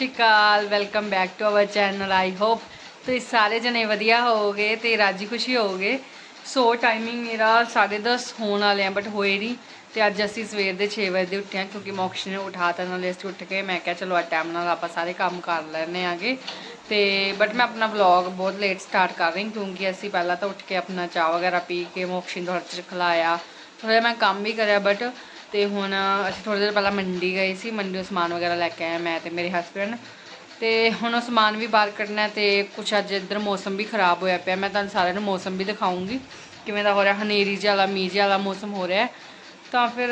ਸਤਿ ਸ਼੍ਰੀ ਅਕਾਲ welcome back to our channel I hope ਤੁਸੀਂ ਸਾਰੇ ਜਣੇ ਵਧੀਆ ਹੋਵੋਗੇ ਤੇ ਰਾਜੀ ਖੁਸ਼ੀ ਹੋਵੋਗੇ। ਸੋ ਟਾਈਮਿੰਗ ਮੇਰਾ 10:30 ਹੋਣ ਵਾਲੇ ਆ ਬਟ ਹੋਏ ਨਹੀਂ ਤੇ ਅੱਜ ਅਸੀਂ ਸਵੇਰ ਦੇ 6 ਵਜੇ ਦੇ ਉੱਠੇ ਆ, ਕਿਉਂਕਿ ਮੋਕਸ਼ ਨੇ ਉਠਾਤਾ ਨਾਲੇ ਅਸੀਂ ਉੱਠ ਕੇ ਮੈਂ ਕਿਹਾ ਚਲੋ ਆ ਟਾਈਮ ਨਾਲ ਆਪਾਂ ਸਾਰੇ ਕੰਮ ਕਰ ਲੈਣੇ ਆਗੇ। ਤੇ ਬਟ ਮੈਂ ਆਪਣਾ ਵਲੌਗ ਬਹੁਤ ਲੇਟ ਸਟਾਰਟ ਕਰ ਰਹੀ, ਕਿਉਂਕਿ ਅਸੀਂ ਪਹਿਲਾਂ ਤਾਂ ਉੱਠ ਕੇ ਆਪਣਾ ਚਾਹ ਵਗੈਰਾ ਪੀ ਕੇ ਮੋਕਸ਼ ਨੂੰ ਥੋੜ੍ਹਾ ਜਿਹਾ ਖਿਲਾਇਆ। ਥੋੜਾ ਜਿਹਾ ਮੈਂ ਕੰਮ ਵੀ ਕਰਿਆ ਬਟ ਤੇ ਹੁਣ ਅਸੀਂ ਥੋੜੀ ਦੇਰ ਪਹਿਲਾਂ ਮੰਡੀ ਗਏ ਸੀ, ਮੰਡੀ ਤੋਂ ਸਮਾਨ ਵਗੈਰਾ ਲੈ ਕੇ ਆਏ ਮੈਂ ਤੇ ਮੇਰੇ ਹਸਬੰਡ ਤੇ ਹੁਣ ਉਹ ਸਮਾਨ ਵੀ ਬਾਹਰ ਕੱਢਣਾ ਹੈ ਤੇ ਕੁਛ ਅੱਜ ਇੱਧਰ ਮੌਸਮ ਵੀ ਖਰਾਬ ਹੋਇਆ ਪਿਆ। ਮੈਂ ਤੁਹਾਨੂੰ ਸਾਰਿਆਂ ਨੂੰ ਮੌਸਮ ਵੀ ਦਿਖਾਉਂਗੀ, ਕਿਵੇਂ ਦਾ ਹੋ ਰਿਹਾ। ਹਨੇਰੀ ਜਿਹਾ ਵਾਲਾ, ਮੀਂਹ ਜਿਹਾ ਵਾਲਾ ਮੌਸਮ ਹੋ ਰਿਹਾ। ਤਾਂ ਫਿਰ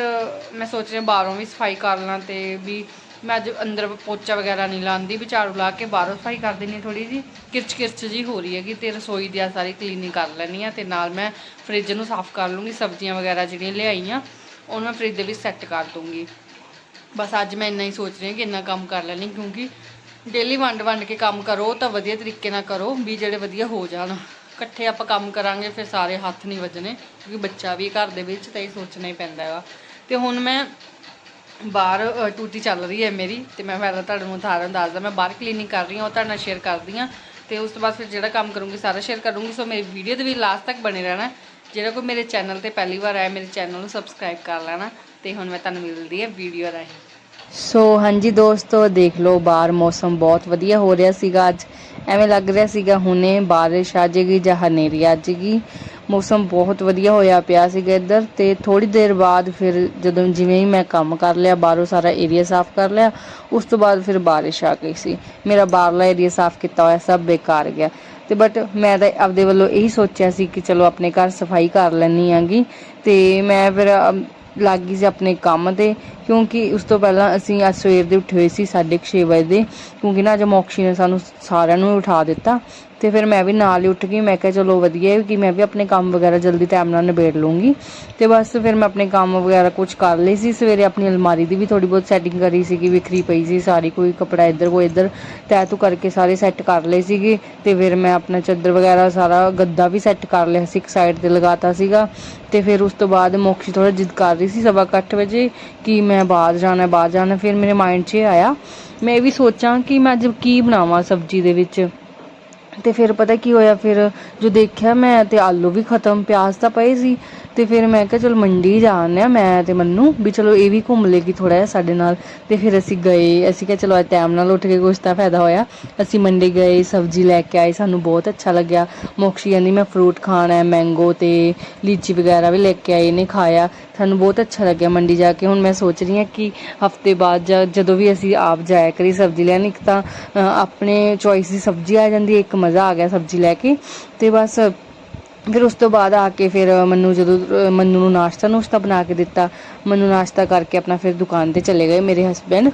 ਮੈਂ ਸੋਚ ਰਹੀ ਬਾਹਰੋਂ ਵੀ ਸਫ਼ਾਈ ਕਰ ਲਾਂ ਤੇ ਵੀ ਮੈਂ ਅੱਜ ਅੰਦਰ ਪੋਚਾ ਵਗੈਰਾ ਨਹੀਂ ਲਾਉਂਦੀ, ਵੀ ਝਾੜੂ ਲਾ ਕੇ ਬਾਹਰੋਂ ਸਫ਼ਾਈ ਕਰ ਦਿੰਨੀ ਥੋੜੀ ਜੀ ਕਿਰਚ ਕਿਰਚ ਜੀ ਹੋ ਰਹੀ ਹੈਗੀ ਤੇ ਰਸੋਈ ਦੀ ਆ ਸਾਰੀ ਕਲੀਨਿੰਗ ਕਰ ਲੈਣੀ ਆ ਤੇ ਨਾਲ ਮੈਂ ਫ੍ਰਿਜ ਨੂੰ ਸਾਫ਼ ਕਰ ਲੂੰਗੀ, ਸਬਜ਼ੀਆਂ ਵਗੈਰਾ ਜਿਹੜੀਆਂ ਲਿਆਈਆਂ ਉਹਨੂੰ ਮੈਂ ਫ੍ਰਿਜ ਦੇ ਵਿੱਚ ਸੈੱਟ ਕਰ ਦੂੰਗੀ ਬਸ ਅੱਜ ਮੈਂ ਇੰਨਾ ਹੀ ਸੋਚ ਰਹੀ ਹਾਂ ਕਿ ਇੰਨਾ ਕੰਮ ਕਰ ਲੈਣੀ ਕਿਉਂਕਿ ਡੇਲੀ ਵੰਡ ਵੰਡ ਕੇ ਕੰਮ ਕਰੋ, ਤਾਂ ਵਧੀਆ ਤਰੀਕੇ ਨਾਲ ਕਰੋ, ਵੀ ਜਿਹੜੇ ਵਧੀਆ ਹੋ ਜਾਣ। ਇਕੱਠੇ ਆਪਾਂ ਕੰਮ ਕਰਾਂਗੇ, ਫਿਰ ਸਾਰੇ ਹੱਥ ਨਹੀਂ ਵੱਜਣੇ, ਕਿਉਂਕਿ ਬੱਚਾ ਵੀ ਘਰ ਦੇ ਵਿੱਚ ਤਾਂ ਇਹ ਸੋਚਣਾ ਹੀ ਪੈਂਦਾ ਹੈਗਾ ਤੇ ਹੁਣ ਮੈਂ ਬਾਹਰ ਟੂਟੀ ਚੱਲ ਰਹੀ ਹੈ ਮੇਰੀ, ਤੇ ਮੈਂ ਪਹਿਲਾਂ ਤੁਹਾਨੂੰ ਉਦਾਹਰਨ ਦੱਸਦਾ, ਮੈਂ ਬਾਹਰ ਕਲੀਨਿੰਗ ਕਰ ਰਹੀ ਹਾਂ, ਉਹ ਤੁਹਾਡੇ ਨਾਲ ਸ਼ੇਅਰ ਕਰਦੀ ਹਾਂ। ਤੇ ਉਸ ਤੋਂ ਬਾਅਦ ਫਿਰ ਜਿਹੜਾ ਕੰਮ ਕਰੂੰਗੀ, ਸਾਰਾ ਸ਼ੇਅਰ ਕਰੂੰਗੀ, ਸੋ ਮੇਰੀ ਵੀਡੀਓ ਦੇ ਵੀ ਲਾਸਟ ਤੱਕ ਬਣੇ ਰਹਿਣਾ ਜਿਹੜਾ ਕੋਈ ਮੇਰੇ ਚੈਨਲ ਤੇ ਪਹਿਲੀ ਵਾਰ ਆਇਆ, ਮੇਰੇ ਚੈਨਲ ਨੂੰ ਸਬਸਕ੍ਰਾਈਬ ਕਰ ਲੈਣਾ ਤੇ ਹੁਣ ਮੈਂ ਤੁਹਾਨੂੰ ਮਿਲਦੀ ਹੈ ਵੀਡੀਓ ਰਾਹੀਂ। ਸੋ ਹਾਂਜੀ ਦੋਸਤੋ, ਦੇਖ ਲਓ, ਬਾਹਰ ਮੌਸਮ ਬਹੁਤ ਵਧੀਆ ਹੋ ਰਿਹਾ ਸੀਗਾ ਅੱਜ। ਐਵੇਂ ਲੱਗ ਰਿਹਾ ਸੀਗਾ ਹੁਣੇ ਬਾਰਿਸ਼ ਆ ਜਾਏਗੀ ਜਾਂ ਹਨੇਰੀ ਆ ਜਾਏਗੀ। ਮੌਸਮ ਬਹੁਤ ਵਧੀਆ ਹੋਇਆ ਪਿਆ ਸੀਗਾ ਇੱਧਰ ਤੇ ਥੋੜੀ ਦੇਰ ਬਾਅਦ ਫਿਰ ਜਦੋਂ ਜਿਵੇਂ ਹੀ ਮੈਂ ਕੰਮ ਕਰ ਲਿਆ, ਬਾਹਰੋਂ ਸਾਰਾ ਏਰੀਆ ਸਾਫ਼ ਕਰ ਲਿਆ, ਉਸ ਤੋਂ ਬਾਅਦ ਫਿਰ ਬਾਰਿਸ਼ ਆ ਗਈ ਸੀ। ਮੇਰਾ ਬਾਹਰਲਾ ਏਰੀਆ ਸਾਫ਼ ਕੀਤਾ ਹੋਇਆ ਸਭ ਬੇਕਾਰ ਗਿਆ। ਤੇ ਬਟ ਮੈਂ ਤਾਂ ਆਪਦੇ ਵੱਲੋਂ ਇਹੀ ਸੋਚਿਆ ਸੀ ਕਿ ਚਲੋ ਆਪਣੇ ਘਰ ਸਫ਼ਾਈ ਕਰ ਲੈਣੀ ਆਂਗੀ ਤੇ ਮੈਂ ਫਿਰ ਲੱਗ ਗਈ ਸੀ ਆਪਣੇ ਕੰਮ ਤੇ, ਕਿਉਂਕਿ ਉਸ ਤੋਂ ਪਹਿਲਾਂ ਅਸੀਂ ਅੱਜ ਸਵੇਰ ਦੇ ਉੱਠੇ ਹੋਏ ਸੀ 6:30 ਵਜੇ ਦੇ, ਕਿਉਂਕਿ ਨਾ ਅੱਜ ਮੋਕਸ਼ੀ ਨੇ ਸਾਨੂੰ ਸਾਰਿਆਂ ਨੂੰ ਉਠਾ ਦਿੱਤਾ। ਤੇ ਫਿਰ ਮੈਂ ਵੀ ਨਾਲ ਹੀ ਉੱਠ ਗਈ, ਮੈਂ ਕਿਹਾ ਚਲੋ ਵਧੀਆ ਕਿ ਮੈਂ ਵੀ ਆਪਣੇ ਕੰਮ ਵਗੈਰਾ ਜਲਦੀ ਟਾਈਮ ਨਾਲ ਨਿਬੇੜ ਲੂੰਗੀ। ਤੇ ਬਸ ਫਿਰ ਮੈਂ ਆਪਣੇ ਕੰਮ ਵਗੈਰਾ ਕੁਝ ਕਰ ਲਈ ਸੀ, ਸਵੇਰੇ ਆਪਣੀ ਅਲਮਾਰੀ ਦੀ ਵੀ ਥੋੜੀ ਬਹੁਤ ਸੈਟਿੰਗ ਕਰੀ ਸੀਗੀ, ਵਿਖਰੀ ਪਈ ਸੀ ਸਾਰੀ, ਕੋਈ ਕਪੜਾ ਇੱਧਰ, ਕੋਈ ਇੱਧਰ ਤੈਅ ਤੂ ਕਰਕੇ ਸਾਰੇ ਸੈੱਟ ਕਰ ਲਏ ਸੀਗੇ। ਤੇ ਫਿਰ ਮੈਂ ਆਪਣਾ ਚਾਦਰ ਵਗੈਰਾ ਸਾਰਾ ਗੱਦਾ ਵੀ ਸੈੱਟ ਕਰ ਲਿਆ ਸੀ, ਇੱਕ ਸਾਈਡ ਤੇ ਲਗਾਤਾ ਸੀਗਾ। ਤੇ ਫਿਰ ਉਸ ਤੋਂ ਬਾਅਦ ਮੋਕਸ਼ੀ ਥੋੜਾ ਜਿੱਦ ਕਰ ਰਹੀ ਸੀ ਸਵਾ ਕੁ ਵਜੇ ਕਿ ਮੈਂ ਬਾਹਰ ਜਾਣਾ ਬਾਹਰ ਜਾਣਾ। ਫਿਰ ਮੇਰੇ ਮਾਈਂਡ 'ਚ ਇਹ ਆਇਆ, ਮੈਂ ਇਹ ਵੀ ਸੋਚਾਂ ਕਿ ਮੈਂ ਅੱਜ ਕੀ ਬਣਾਵਾਂ ਸਬਜ਼ੀ ਦੇ ਵਿੱਚ। ਤੇ ਫਿਰ ਪਤਾ ਕੀ ਹੋਇਆ ਫਿਰ ਜੋ ਦੇਖਿਆ ਮੈਂ ਤੇ ਆਲੂ ਵੀ ਖਤਮ ਪਿਆਜ਼ ਤਾਂ ਪਏ ਸੀ ਤੇ ਫਿਰ ਮੈਂ ਕਿਹਾ ਚਲ ਮੰਡੀ ਜਾਣੇ ਆ ਮੈਂ ਤੇ ਮੰਨੂ ਵੀ ਚਲੋ ਇਹ ਵੀ ਘੁੰਮ ਲੇਗੀ ਥੋੜਾ ਜਿਹਾ ਸਾਡੇ ਨਾਲ ਤੇ ਫਿਰ ਅਸੀਂ ਗਏ ਅਸੀਂ ਕਿਹਾ ਚਲੋ ਅੱਜ ਟਾਈਮ ਨਾਲ ਉੱਠ ਕੇ ਕੁਛ ਤਾਂ ਫਾਇਦਾ ਹੋਇਆ। ਅਸੀਂ ਮੰਡੀ ਗਏ ਸਬਜ਼ੀ ਲੈ ਕੇ ਆਏ ਸਾਨੂੰ ਬਹੁਤ ਅੱਛਾ ਲੱਗਿਆ। ਮੋਕਸ਼ੀ ਕਹਿੰਦੀ ਮੈਂ ਫਰੂਟ ਖਾਣਾ ਹੈ ਮੈਂਗੋ ਤੇ ਲੀਚੀ ਵਗੈਰਾ ਵੀ ਲੈ ਕੇ ਆਏ ਨੇ ਖਾਇਆ। ਸਾਨੂੰ ਬਹੁਤ ਅੱਛਾ ਲੱਗਿਆ ਮੰਡੀ ਜਾ ਕੇ। ਹੁਣ ਮੈਂ ਸੋਚ ਰਹੀ ਹਾਂ ਕਿ ਹਫ਼ਤੇ ਬਾਅਦ ਜਾਂ ਜਦੋਂ ਵੀ ਅਸੀਂ ਆਪ ਜਾਇਆ ਕਰੀ ਸਬਜ਼ੀ ਲੈਣ ਇੱਕ ਤਾਂ ਆਪਣੇ ਚੋਇਸ ਦੀ ਸਬਜ਼ੀ ਆ ਜਾਂਦੀ ਹੈ, ਇੱਕ ਮਜ਼ਾ ਆ ਗਿਆ ਸਬਜ਼ੀ ਲੈ ਕੇ ਤੇ ਬਸ ਫਿਰ ਉਸ ਤੋਂ ਬਾਅਦ ਆ ਕੇ ਫਿਰ ਮੈਨੂੰ ਜਦੋਂ ਅ, ਮੰਨੂ ਨੂੰ ਨਾਸ਼ਤਾ ਨੁਸ਼ਤਾ ਬਣਾ ਕੇ ਦਿੱਤਾ। ਮੰਨੂ ਨਾਸ਼ਤਾ ਕਰਕੇ ਆਪਣਾ ਫਿਰ ਦੁਕਾਨ ਤੇ ਚਲੇ ਗਏ ਮੇਰੇ ਹਸਬੰਡ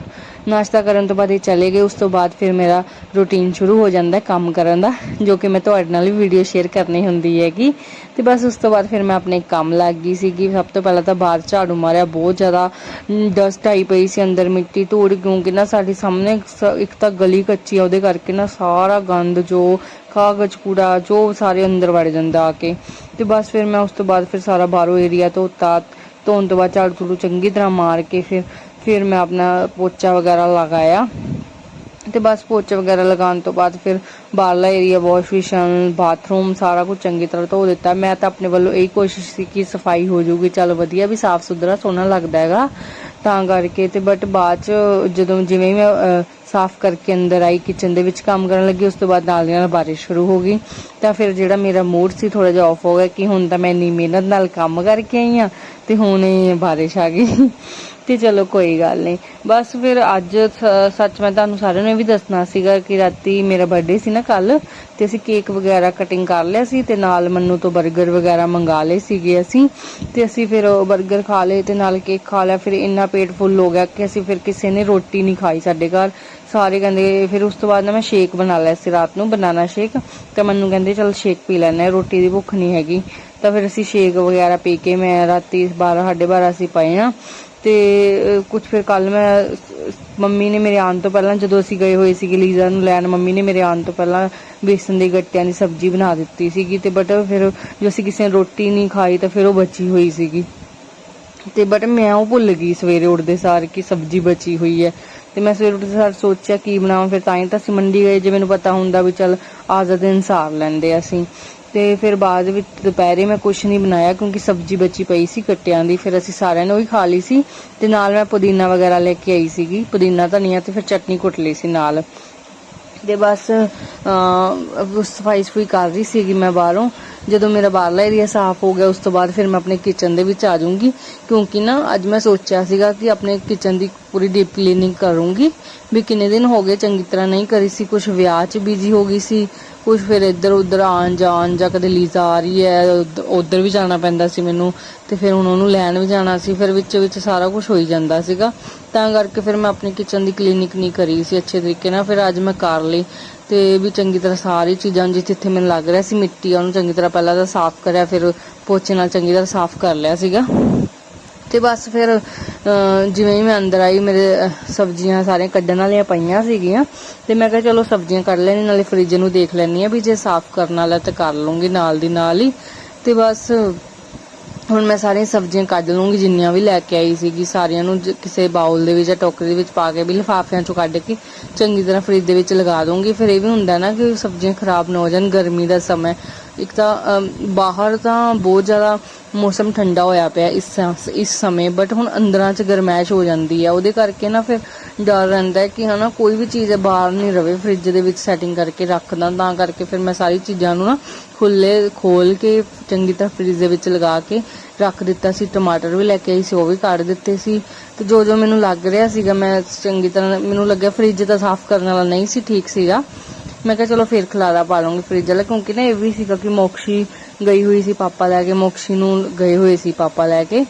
ਨਾਸ਼ਤਾ ਕਰਨ ਤੋਂ ਬਾਅਦ ਇਹ ਚਲੇ ਗਏ। ਉਸ ਤੋਂ ਬਾਅਦ ਫਿਰ ਮੇਰਾ ਰੂਟੀਨ ਸ਼ੁਰੂ ਹੋ ਜਾਂਦਾ ਕੰਮ ਕਰਨ ਦਾ, ਜੋ ਕਿ ਮੈਂ ਤੁਹਾਡੇ ਨਾਲ ਵੀ ਵੀਡੀਓ ਸ਼ੇਅਰ ਕਰਨੀ ਹੁੰਦੀ ਹੈਗੀ। ਤੇ ਬਸ ਉਸ ਤੋਂ ਬਾਅਦ ਫਿਰ ਮੈਂ ਆਪਣੇ ਕੰਮ ਲੱਗ ਗਈ ਸੀਗੀ। ਸਭ ਤੋਂ ਪਹਿਲਾਂ ਤਾਂ ਬਾਹਰ ਝਾੜੂ ਮਾਰਿਆ, ਬਹੁਤ ਜ਼ਿਆਦਾ ਡਸਟ ਆਈ ਪਈ ਸੀ ਅੰਦਰ ਮਿੱਟੀ, ਧੂੜ, ਕਿਉਂਕਿ ਨਾ ਸਾਡੇ ਸਾਹਮਣੇ ਇੱਕ ਤਾਂ ਗਲੀ ਕੱਚੀ ਆ, ਉਹਦੇ ਕਰਕੇ ਨਾ ਸਾਰਾ ਗੰਦ ਜੋ ਕਾਗਜ਼, ਕੂੜਾ, ਜੋ ਸਾਰੇ ਅੰਦਰ ਵੜ ਜਾਂਦਾ ਆ ਕੇ। ਤੇ ਬਸ ਫਿਰ ਮੈਂ ਉਸ ਤੋਂ ਬਾਅਦ ਫਿਰ ਸਾਰਾ ਬਾਹਰੋਂ ਏਰੀਆ ਧੋਤਾ, ਧੋਣ ਤੋਂ ਬਾਅਦ ਝਾੜੂ ਝੂੜੂ ਚੰਗੀ ਤਰ੍ਹਾਂ ਮਾਰ ਕੇ ਫਿਰ ਫਿਰ ਮੈਂ ਆਪਣਾ ਪੋਚਾ ਵਗੈਰਾ ਲਗਾਇਆ ਤੇ ਬਸ ਪੋਚਾ ਵਗੈਰਾ ਲਗਾਉਣ ਤੋਂ ਬਾਅਦ ਫਿਰ ਬਾਹਰਲਾ ਏਰੀਆ ਵਾਸ਼ ਬੇਸ਼ਨ ਬਾਥਰੂਮ ਸਾਰਾ ਕੁਝ ਚੰਗੀ ਤਰ੍ਹਾਂ ਧੋ ਦਿੱਤਾ ਮੈਂ ਤਾਂ ਆਪਣੇ ਵੱਲੋਂ ਇਹੀ ਕੋਸ਼ਿਸ਼ ਸੀ ਕਿ ਸਫ਼ਾਈ ਹੋ ਜਾਊਗੀ ਚੱਲ ਵਧੀਆ ਵੀ ਸਾਫ਼ ਸੁਥਰਾ ਸੋਹਣਾ ਲੱਗਦਾ ਹੈਗਾ ਤਾਂ ਕਰਕੇ ਤੇ ਬਟ ਬਾਅਦ ਚ ਜਦੋਂ ਜਿਵੇਂ ਮੈਂ ਸਾਫ਼ ਕਰਕੇ ਅੰਦਰ ਆਈ ਕਿਚਨ ਦੇ ਵਿੱਚ ਕੰਮ ਕਰਨ ਲੱਗੀ ਉਸ ਤੋਂ ਬਾਅਦ ਨਾਲ ਦੀ ਨਾਲ ਬਾਰਿਸ਼ ਸ਼ੁਰੂ ਹੋ ਗਈ ਤਾਂ ਫਿਰ ਜਿਹੜਾ ਮੇਰਾ ਮੂਡ ਸੀ ਥੋੜਾ ਜਿਹਾ ਆਫ ਹੋ ਗਿਆ ਕਿ ਹੁਣ ਤਾਂ ਮੈਂ ਇੰਨੀ ਮਿਹਨਤ ਨਾਲ ਕੰਮ ਕਰਕੇ ਆਈ ਆ ਤੇ ਹੁਣ ਇਹ ਬਾਰਿਸ਼ ਆ ਗਈ ਤੇ ਚਲੋ ਕੋਈ ਗੱਲ ਨਹੀਂ। ਬਸ ਫਿਰ ਅੱਜ ਸੱਚ ਮੈਂ ਤੁਹਾਨੂੰ ਸਾਰਿਆਂ ਨੂੰ ਇਹ ਵੀ ਦੱਸਣਾ ਸੀਗਾ ਕਿ ਰਾਤੀ ਮੇਰਾ ਬਰਥਡੇ ਸੀ ਨਾ ਕੱਲ ਤੇ ਅਸੀਂ ਕੇਕ ਵਗੈਰਾ ਕਟਿੰਗ ਕਰ ਲਿਆ ਸੀ ਤੇ ਨਾਲ ਮੰਨੂ ਤੋਂ 버ਗਰ ਵਗੈਰਾ ਮੰਗਾ ਲਏ ਸੀਗੇ ਅਸੀਂ। ਤੇ ਅਸੀਂ ਫਿਰ ਉਹ 버ਗਰ ਖਾ ਲਏ ਤੇ ਨਾਲ ਕੇਕ ਖਾ ਲਿਆ, ਫਿਰ ਇੰਨਾ ਪੇਟ ਫੁੱਲ ਹੋ ਗਿਆ ਕਿ ਅਸੀਂ ਫਿਰ ਕਿਸੇ ਨੇ ਰੋਟੀ ਨਹੀਂ ਖਾਈ ਸਾਡੇ ਘਰ। ਸਾਰੇ ਕਹਿੰਦੇ ਫਿਰ ਉਸ ਤੋਂ ਬਾਅਦ ਨਾ ਮੈਂ ਸ਼ੇਕ ਬਣਾ ਲਿਆ ਸੀ ਰਾਤ ਨੂੰ ਬਨਾਨਾ ਸ਼ੇਕ ਤੇ ਮੈਨੂੰ ਕਹਿੰਦੇ ਚਲ ਸ਼ੇਕ ਪੀ ਲੈਣੇ ਰੋਟੀ ਦੀ ਭੁੱਖ ਨਹੀਂ ਹੈਗੀ। ਤਾਂ ਫਿਰ ਅਸੀਂ ਸ਼ੇਕ ਵਗੈਰਾ ਪੀ ਕੇ ਮੈਂ ਰਾਤੀ 12 12:30 ਅਸੀਂ ਪਏ ਆ ਤੇ ਕੁਝ ਫਿਰ ਕੱਲ ਮੈਂ ਮੰਮੀ ਨੇ ਮੇਰੇ ਆਉਣ ਤੋਂ ਪਹਿਲਾਂ ਜਦੋਂ ਅਸੀਂ ਗਏ ਹੋਏ ਸੀਗੇ ਲੀਜ਼ਾ ਨੂੰ ਲੈਣ, ਮੰਮੀ ਨੇ ਮੇਰੇ ਆਉਣ ਤੋਂ ਪਹਿਲਾਂ ਬੇਸਨ ਦੇ ਗੱਟਿਆਂ ਦੀ ਸਬਜ਼ੀ ਬਣਾ ਦਿੱਤੀ ਸੀਗੀ ਤੇ ਬਟ ਫਿਰ ਜੋ ਅਸੀਂ ਕਿਸੇ ਨੇ ਰੋਟੀ ਨਹੀਂ ਖਾਈ ਤਾਂ ਫਿਰ ਉਹ ਬਚੀ ਹੋਈ ਸੀਗੀ। ਤੇ ਬਟ ਮੈਂ ਉਹ ਭੁੱਲ ਗਈ ਸਵੇਰੇ ਉੱਠਦੇ ਸਾਰ ਕਿ ਸਬਜ਼ੀ ਬਚੀ ਹੋਈ ਹੈ। ਤੇ ਮੈਂ ਸਵੇਰੇ ਉੱਠਦੇ ਸਾਰ ਸੋਚਿਆ ਕੀ ਬਣਾਵਾਂ, ਫਿਰ ਤਾਂ ਹੀ ਤਾਂ ਅਸੀਂ ਮੰਡੀ ਗਏ, ਜੇ ਮੈਨੂੰ ਪਤਾ ਹੁੰਦਾ ਵੀ ਚੱਲ ਅੱਜ ਦਾ ਦਿਨ ਸਾਰ ਲੈਂਦੇ ਅਸੀਂ। ਤੇ ਫਿਰ ਬਾਅਦ ਵਿੱਚ ਦੁਪਹਿਰੇ ਮੈਂ ਕੁਝ ਨਹੀਂ ਬਣਾਇਆ ਕਿਉਂਕਿ ਸਬਜ਼ੀ ਬਚੀ ਪਈ ਸੀ ਕੱਟਿਆਂ ਦੀ, ਫਿਰ ਅਸੀਂ ਸਾਰਿਆਂ ਨੇ ਉਹੀ ਖਾ ਲਈ ਸੀ ਤੇ ਨਾਲ ਮੈਂ ਪੁਦੀਨਾ ਵਗੈਰਾ ਲੈ ਕੇ ਆਈ ਸੀਗੀ, ਪੁਦੀਨਾ ਧਨੀਆ ਤੇ ਫਿਰ ਚਟਨੀ ਕੁੱਟ ਲਈ ਸੀ ਨਾਲ। ਤੇ ਬਸ, ਅਹ ਸਫ਼ਾਈ ਸਫੂਈ ਕਰ ਰਹੀ ਸੀਗੀ ਮੈਂ ਬਾਹਰੋਂ। ਜਦੋਂ ਮੇਰਾ ਬਾਹਰਲਾ ਏਰੀਆ ਸਾਫ਼ ਹੋ ਗਿਆ, ਉਸ ਤੋਂ ਬਾਅਦ ਫਿਰ ਮੈਂ ਆਪਣੇ ਕਿਚਨ ਦੇ ਵਿੱਚ ਆ ਜਾਊਂਗੀ। ਕਿਉਂਕਿ ਨਾ, ਅੱਜ ਮੈਂ ਸੋਚਿਆ ਸੀਗਾ ਕਿ ਆਪਣੇ ਕਿਚਨ ਦੀ ਪੂਰੀ ਡੀਪ ਕਲੀਨਿੰਗ ਕਰੂੰਗੀ। ਵੀ ਕਿੰਨੇ ਦਿਨ ਹੋ ਗਏ ਚੰਗੀ ਤਰ੍ਹਾਂ ਨਹੀਂ ਕਰੀ ਸੀ ਕੁਝ ਵਿਆਹ 'ਚ ਬਿਜ਼ੀ ਹੋ ਗਈ ਸੀ ਕੁਝ ਫਿਰ ਇੱਧਰ ਉੱਧਰ ਆਣ ਜਾਣ ਜਾਂ ਕਦੇ ਲੀਜ਼ਾ ਆ ਰਹੀ ਹੈ, ਉੱਧ- ਉੱਧਰ ਵੀ ਜਾਣਾ ਪੈਂਦਾ ਸੀ ਮੈਨੂੰ ਤੇ ਫਿਰ ਹੁਣ ਉਹਨੂੰ ਲੈਣ ਵੀ ਜਾਣਾ ਸੀ, ਫਿਰ ਵਿੱਚ ਵਿੱਚ ਸਾਰਾ ਕੁਝ ਹੋਈ ਜਾਂਦਾ ਸੀਗਾ। ਤਾਂ ਕਰਕੇ ਫਿਰ ਮੈਂ ਆਪਣੀ ਕਿਚਨ ਦੀ ਕਲੀਨਿਕ ਨਹੀਂ ਕਰੀ ਸੀ ਅੱਛੇ ਤਰੀਕੇ ਨਾਲ, ਫਿਰ ਅੱਜ ਮੈਂ ਕਰ ਲਈ ਤੇ ਵੀ ਚੰਗੀ ਤਰ੍ਹਾਂ ਸਾਰੀ ਚੀਜ਼ਾਂ ਜਿੱਥੇ ਜਿੱਥੇ ਮੈਨੂੰ ਲੱਗ ਰਿਹਾ ਸੀ ਮਿੱਟੀ ਉਹਨੂੰ ਚੰਗੀ ਤਰ੍ਹਾਂ ਪਹਿਲਾਂ ਤਾਂ ਸਾਫ਼ ਕਰਿਆ, ਫਿਰ ਪੋਚੇ ਨਾਲ ਚੰਗੀ ਤਰ੍ਹਾਂ ਸਾਫ਼ ਕਰ ਲਿਆ ਸੀਗਾ। ਤੇ ਬਸ ਫਿਰ ਜਿਵੇਂ ਹੀ ਮੈਂ ਅੰਦਰ ਆਈ, ਮੇਰੇ ਸਬਜ਼ੀਆਂ ਸਾਰੀਆਂ ਕੱਢਣ ਵਾਲੀਆਂ ਪਈਆਂ ਸੀਗੀਆਂ। ਤੇ ਮੈਂ ਕਿਹਾ ਚਲੋ ਸਬਜ਼ੀਆਂ ਕੱਢ ਲੈਣੀ ਨਾਲੇ ਫ੍ਰਿਜ ਨੂੰ ਦੇਖ ਲੈਣੀ ਆ ਵੀ ਜੇ ਸਾਫ਼ ਕਰਨ ਵਾਲਾ ਤਾਂ ਕਰ ਲੂੰਗੀ ਨਾਲ ਦੀ ਨਾਲ ਹੀ। ਤੇ ਬਸ ਹੁਣ ਮੈਂ ਸਾਰੀਆਂ ਸਬਜ਼ੀਆਂ ਕੱਢ ਲੂੰਗੀ, ਜਿੰਨੀਆਂ ਵੀ ਲੈ ਕੇ ਆਈ ਸੀਗੀ, ਸਾਰੀਆਂ ਨੂੰ ਕਿਸੇ ਬਾਉਲ ਦੇ ਵਿੱਚ ਜਾਂ ਟੋਕਰੀ ਦੇ ਵਿੱਚ ਪਾ ਕੇ ਵੀ ਲਿਫਾਫਿਆਂ ਚੋਂ ਕੱਢ ਕੇ ਚੰਗੀ ਤਰ੍ਹਾਂ ਫ੍ਰਿਜ ਦੇ ਵਿੱਚ ਲਗਾ ਦੂੰਗੀ। ਫਿਰ ਇਹ ਵੀ ਹੁੰਦਾ ਨਾ ਕਿ ਸਬਜ਼ੀਆਂ ਖਰਾਬ ਨਾ ਹੋ ਜਾਣ, ਗਰਮੀ ਦਾ ਸਮਾਂ ਇੱਕ ਤਾਂ ਬਾਹਰ ਤਾਂ ਬਹੁਤ ਜ਼ਿਆਦਾ ਮੌਸਮ ਠੰਡਾ ਹੋਇਆ ਪਿਆ ਇਸ ਇਸ ਸਮੇਂ ਬਟ ਹੁਣ ਅੰਦਰਾਂ 'ਚ ਗਰਮੈਸ਼ ਹੋ ਜਾਂਦੀ ਹੈ ਉਹਦੇ ਕਰਕੇ ਨਾ ਫਿਰ ਡਰ ਰਹਿੰਦਾ ਹੈ ਕਿ ਹਨਾ, ਕੋਈ ਵੀ ਚੀਜ਼ ਬਾਹਰ ਨਹੀਂ ਰਵੇ ਫ੍ਰਿਜ ਦੇ ਵਿੱਚ ਸੈਟਿੰਗ ਕਰਕੇ ਰੱਖਦਾ, ਤਾਂ ਕਰਕੇ ਫਿਰ ਮੈਂ ਸਾਰੀ ਚੀਜ਼ਾਂ ਨੂੰ ਨਾ ਖੁੱਲੇ ਖੋਲ ਕੇ ਚੰਗੀ ਤਰ੍ਹਾਂ ਫ੍ਰਿਜ ਦੇ ਵਿੱਚ ਲਗਾ ਕੇ ਰੱਖ ਦਿੱਤਾ ਸੀ, ਟਮਾਟਰ ਵੀ ਲੈ ਕੇ ਆਈ ਸੀ, ਉਹ ਵੀ ਕੱਢ ਦਿੱਤੇ ਸੀ। ਤੇ ਜੋ ਜੋ ਮੈਨੂੰ ਲੱਗ ਰਿਹਾ ਸੀਗਾ, ਮੈਂ ਚੰਗੀ ਤਰ੍ਹਾਂ, ਮੈਨੂੰ ਲੱਗਿਆ ਫ੍ਰਿਜ ਤਾਂ ਸਾਫ਼ ਕਰਨ ਵਾਲਾ ਨਹੀਂ ਸੀ, ਠੀਕ ਸੀਗਾ। ਮੈਂ ਕਿਹਾ ਚਲੋ ਫਿਰ ਖਲਾਰਾ ਪਾ ਲਵਾਂਗੀ ਫ੍ਰਿਜ ਵਾਲਾ, ਕਿਉਂਕਿ ਨਾ ਇਹ ਵੀ ਸੀਗਾ ਕਿ ਮੋਕਸ਼ੀ ਗਈ ਹੋਈ ਸੀ ਪਾਪਾ ਲੈ ਕੇ, ਮੋਕਸ਼ੀ ਨੂੰ ਗਏ ਹੋਏ ਸੀ ਪਾਪਾ ਲੈ ਕੇ